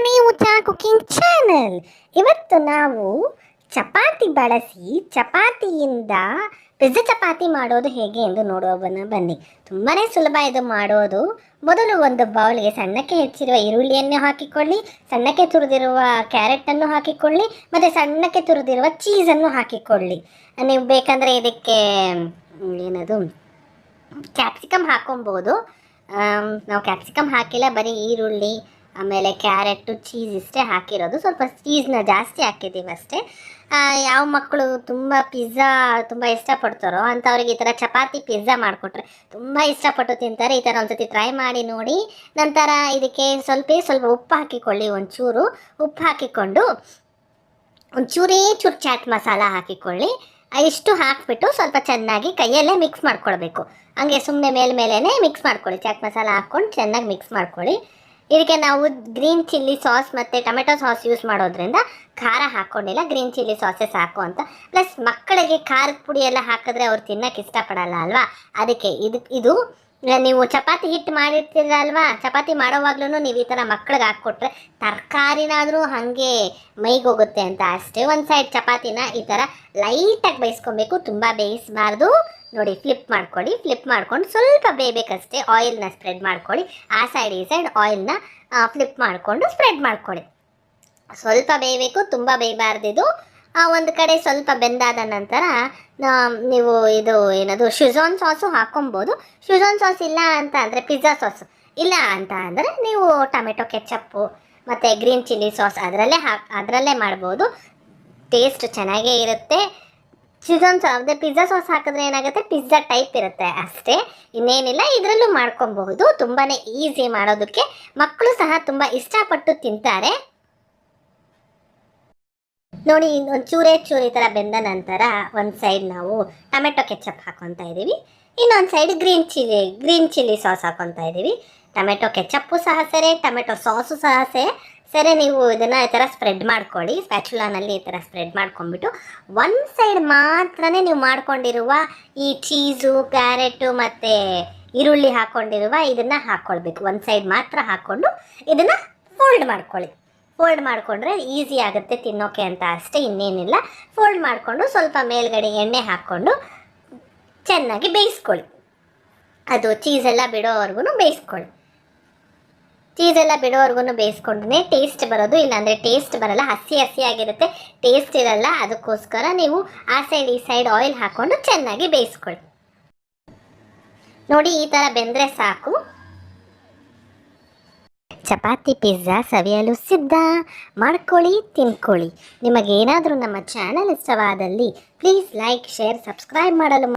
ಮನೆ ಊಟ cooking channel. ಇವತ್ತು ನಾವು ಚಪಾತಿ ಬಳಸಿ ಚಪಾತಿಯಿಂದ ಪಿಜ್ಜಾ ಚಪಾತಿ ಮಾಡೋದು ಹೇಗೆ ಎಂದು ನೋಡುವವನ ಬನ್ನಿ. ತುಂಬಾ ಸುಲಭ ಇದು ಮಾಡೋದು. ಮೊದಲು ಒಂದು ಬೌಲ್ಗೆ ಸಣ್ಣಕ್ಕೆ ಹೆಚ್ಚಿರುವ ಈರುಳ್ಳಿಯನ್ನು ಹಾಕಿಕೊಳ್ಳಿ, ಸಣ್ಣಕ್ಕೆ ತುರಿದಿರುವ ಕ್ಯಾರೆಟನ್ನು ಹಾಕಿಕೊಳ್ಳಿ, ಮತ್ತು ಸಣ್ಣಕ್ಕೆ ತುರಿದಿರುವ ಚೀಸನ್ನು ಹಾಕಿಕೊಳ್ಳಿ. ನೀವು ಬೇಕಂದರೆ ಇದಕ್ಕೆ ಏನದು ಕ್ಯಾಪ್ಸಿಕಮ್ ಹಾಕೊಬೋದು. ನಾವು ಕ್ಯಾಪ್ಸಿಕಮ್ ಹಾಕಿಲ್ಲ, ಬರೀ ಈರುಳ್ಳಿ ಆಮೇಲೆ ಕ್ಯಾರೆಟು, ಚೀಸ್ ಇಷ್ಟೇ ಹಾಕಿರೋದು. ಸ್ವಲ್ಪ ಚೀಸ್ನ ಜಾಸ್ತಿ ಹಾಕಿದ್ದೀವಿ ಅಷ್ಟೇ. ಯಾವ ಮಕ್ಕಳು ತುಂಬ ಪಿಜ್ಜಾ ತುಂಬ ಇಷ್ಟಪಡ್ತಾರೋ ಅಂಥವ್ರಿಗೆ ಈ ಥರ ಚಪಾತಿ, ಪಿಜ್ಜಾ ಮಾಡಿಕೊಟ್ರೆ ತುಂಬ ಇಷ್ಟಪಟ್ಟು ತಿಂತಾರೆ. ಈ ಥರ ಒಂದ್ಸತಿ ಟ್ರೈ ಮಾಡಿ ನೋಡಿ. ನಂತರ ಇದಕ್ಕೆ ಸ್ವಲ್ಪ ಸ್ವಲ್ಪ ಉಪ್ಪು ಹಾಕಿಕೊಳ್ಳಿ ಒಂಚೂರು. ಉಪ್ಪು ಹಾಕಿಕೊಂಡು ಒಂಚೂರೇ ಚೂರು ಚಾಟ್ ಮಸಾಲ ಹಾಕಿಕೊಳ್ಳಿ. ಇಷ್ಟು ಹಾಕಿಬಿಟ್ಟು ಸ್ವಲ್ಪ ಚೆನ್ನಾಗಿ ಕೈಯಲ್ಲೇ ಮಿಕ್ಸ್ ಮಾಡ್ಕೊಳ್ಬೇಕು. ಹಂಗೆ ಸುಮ್ಮನೆ ಮೇಲೇ ಮಿಕ್ಸ್ ಮಾಡ್ಕೊಳ್ಳಿ. ಚಾಟ್ ಮಸಾಲ ಹಾಕ್ಕೊಂಡು ಚೆನ್ನಾಗಿ ಮಿಕ್ಸ್ ಮಾಡ್ಕೊಳ್ಳಿ. ಇದಕ್ಕೆ ನಾವು ಗ್ರೀನ್ ಚಿಲ್ಲಿ ಸಾಸ್ ಮತ್ತು ಟೊಮೆಟೊ ಸಾಸ್ ಯೂಸ್ ಮಾಡೋದ್ರಿಂದ ಖಾರ ಹಾಕ್ಕೊಂಡಿಲ್ಲ ಗ್ರೀನ್ ಚಿಲ್ಲಿ ಸಾಸೆ ಸಾಕು ಅಂತ. ಪ್ಲಸ್ ಮಕ್ಕಳಿಗೆ ಖಾರದ ಪುಡಿ ಎಲ್ಲ ಹಾಕಿದ್ರೆ ಅವ್ರು ತಿನ್ನಕ್ಕೆ ಇಷ್ಟಪಡಲ್ಲ ಅಲ್ವಾ? ಅದಕ್ಕೆ ಇದು ಇದು, ನೀವು ಚಪಾತಿ ಹಿಟ್ಟು ಮಾಡಿರ್ತೀರ ಅಲ್ವಾ? ಚಪಾತಿ ಮಾಡೋವಾಗ್ಲೂ ನೀವು ಈ ಥರ ಮಕ್ಳಿಗೆ ಹಾಕ್ಕೊಟ್ರೆ ತರಕಾರಿನಾದರೂ ಹಾಗೆ ಮೈಗೆ ಹೋಗುತ್ತೆ ಅಂತ ಅಷ್ಟೇ. ಒಂದು ಸೈಡ್ ಚಪಾತಿನ ಈ ಥರ ಲೈಟಾಗಿ ಬೇಯಿಸ್ಕೊಬೇಕು. ತುಂಬ ಬೇಯಿಸಬಾರ್ದು. ನೋಡಿ ಫ್ಲಿಪ್ ಮಾಡ್ಕೊಳ್ಳಿ ಫ್ಲಿಪ್ ಮಾಡ್ಕೊಂಡು ಸ್ವಲ್ಪ ಬೇಯಬೇಕಷ್ಟೇ ಆಯಿಲ್ನ ಸ್ಪ್ರೆಡ್ ಮಾಡ್ಕೊಳ್ಳಿ. ಆ ಸೈಡ್ ಈ ಸೈಡ್ ಆಯಿಲ್ನ ಫ್ಲಿಪ್ ಮಾಡಿಕೊಂಡು ಸ್ಪ್ರೆಡ್ ಮಾಡ್ಕೊಳ್ಳಿ. ಸ್ವಲ್ಪ ಬೇಯಬೇಕು, ತುಂಬ ಬೇಯಬಾರ್ದಿದು ಒಂದು ಕಡೆ ಸ್ವಲ್ಪ ಬೆಂದಾದ ನಂತರ ನೀವು ಇದು ಏನದು ಶುಝೋನ್ ಸಾಸು ಹಾಕೊಬೋದು. ಶುಝೋನ್ ಸಾಸ್ ಇಲ್ಲ ಅಂತ ಅಂದರೆ ಪಿಜ್ಜಾ ಸಾಸ್ ಇಲ್ಲ ಅಂತ ಅಂದರೆ ನೀವು ಟೊಮೆಟೊ ಕೆಚಪ್ಪು ಮತ್ತು ಗ್ರೀನ್ ಚಿಲ್ಲಿ ಸಾಸ್ ಅದರಲ್ಲೇ ಹಾಕಿ, ಅದರಲ್ಲೇ ಮಾಡ್ಬೋದು. ಟೇಸ್ಟ್ ಚೆನ್ನಾಗೇ ಇರುತ್ತೆ. ಶುಝಾನ್ ಸಾಸ್ ಅಂದರೆ ಪಿಜ್ಜಾ ಸಾಸ್ ಹಾಕಿದ್ರೆ ಏನಾಗುತ್ತೆ? ಪಿಜ್ಜಾ ಟೈಪ್ ಇರುತ್ತೆ ಅಷ್ಟೇ. ಇನ್ನೇನಿಲ್ಲ, ಇದರಲ್ಲೂ ಮಾಡ್ಕೊಬಹುದು. ತುಂಬಾ ಈಸಿ ಮಾಡೋದಕ್ಕೆ. ಮಕ್ಕಳು ಸಹ ತುಂಬ ಇಷ್ಟಪಟ್ಟು ತಿಂತಾರೆ. ನೋಡಿ, ಇನ್ನೊಂದು ಚೂರೇ ಚೂರಿ ಥರ ಬೆಂದ ನಂತರ ಒಂದು ಸೈಡ್ ನಾವು ಟೊಮೆಟೊ ಕೆಚಪ್ ಹಾಕೊತಾ ಇದ್ದೀವಿ ಇನ್ನೊಂದು side green chilli green chilli sauce ಹಾಕೊತಾ ಇದ್ದೀವಿ ಟೊಮೆಟೊ ಕೆಚಪ್ಪು ಸಹ ಸರಿ, ಟೊಮೆಟೊ ಸಾಸು ಸಹ ಸೇ ಸರಿ ನೀವು ಇದನ್ನು ಈ ಥರ ಸ್ಪ್ರೆಡ್ ಮಾಡ್ಕೊಳ್ಳಿ. ಸ್ಪ್ಯಾಚುಲಾನಲ್ಲಿ ಈ ಥರ ಸ್ಪ್ರೆಡ್ ಮಾಡ್ಕೊಂಡ್ಬಿಟ್ಟು ಒಂದು ಸೈಡ್ ಮಾತ್ರನೇ ನೀವು ಮಾಡ್ಕೊಂಡಿರುವ ಈ ಚೀಸು ಕ್ಯಾರೆಟು ಮತ್ತು ಈರುಳ್ಳಿ ಹಾಕ್ಕೊಂಡಿರುವ ಇದನ್ನು ಹಾಕ್ಕೊಳ್ಬೇಕು ಒಂದು ಸೈಡ್ ಮಾತ್ರ ಹಾಕ್ಕೊಂಡು ಇದನ್ನು ಫೋಲ್ಡ್ ಮಾಡ್ಕೊಳ್ಳಿ. ಫೋಲ್ಡ್ ಮಾಡಿಕೊಂಡ್ರೆ ಈಸಿ ಆಗುತ್ತೆ ತಿನ್ನೋಕೆ ಅಂತ ಅಷ್ಟೇ, ಇನ್ನೇನಿಲ್ಲ. ಫೋಲ್ಡ್ ಮಾಡಿಕೊಂಡು ಸ್ವಲ್ಪ ಮೇಲ್ಗಡೆ ಎಣ್ಣೆ ಹಾಕ್ಕೊಂಡು ಚೆನ್ನಾಗಿ ಬೇಯಿಸ್ಕೊಳ್ಳಿ. ಅದು ಚೀಸೆಲ್ಲ ಬಿಡೋವರೆಗೂ ಬೇಯಿಸ್ಕೊಳ್ಳಿ. ಚೀಸೆಲ್ಲ ಬಿಡೋವರೆಗೂ ಬೇಯಿಸ್ಕೊಂಡ್ರೆ ಟೇಸ್ಟ್ ಬರೋದು, ಇಲ್ಲಾಂದರೆ ಟೇಸ್ಟ್ ಬರಲ್ಲ, ಹಸಿ ಹಸಿಯಾಗಿರುತ್ತೆ ಟೇಸ್ಟ್ ಇರಲ್ಲ. ಅದಕ್ಕೋಸ್ಕರ ನೀವು ಆ ಸೈಡ್ ಈ ಸೈಡ್ ಆಯಿಲ್ ಹಾಕ್ಕೊಂಡು ಚೆನ್ನಾಗಿ ಬೇಯಿಸ್ಕೊಳ್ಳಿ. ನೋಡಿ, ಈ ಥರ ಬೆಂದರೆ ಸಾಕು. ಚಪಾತಿ, ಪಿಜ್ಜಾ, ಸವಿಯಲು ಸಿದ್ಧ. ಮಾಡ್ಕೊಳ್ಳಿ, ತಿನ್ಕೊಳ್ಳಿ. ನಿಮಗೇನಾದರೂ ನಮ್ಮ ಚಾನಲ್ ಇಷ್ಟವಾದಲ್ಲಿ ಪ್ಲೀಸ್ ಲೈಕ್ ಶೇರ್ ಸಬ್ಸ್ಕ್ರೈಬ್ ಮಾಡಲು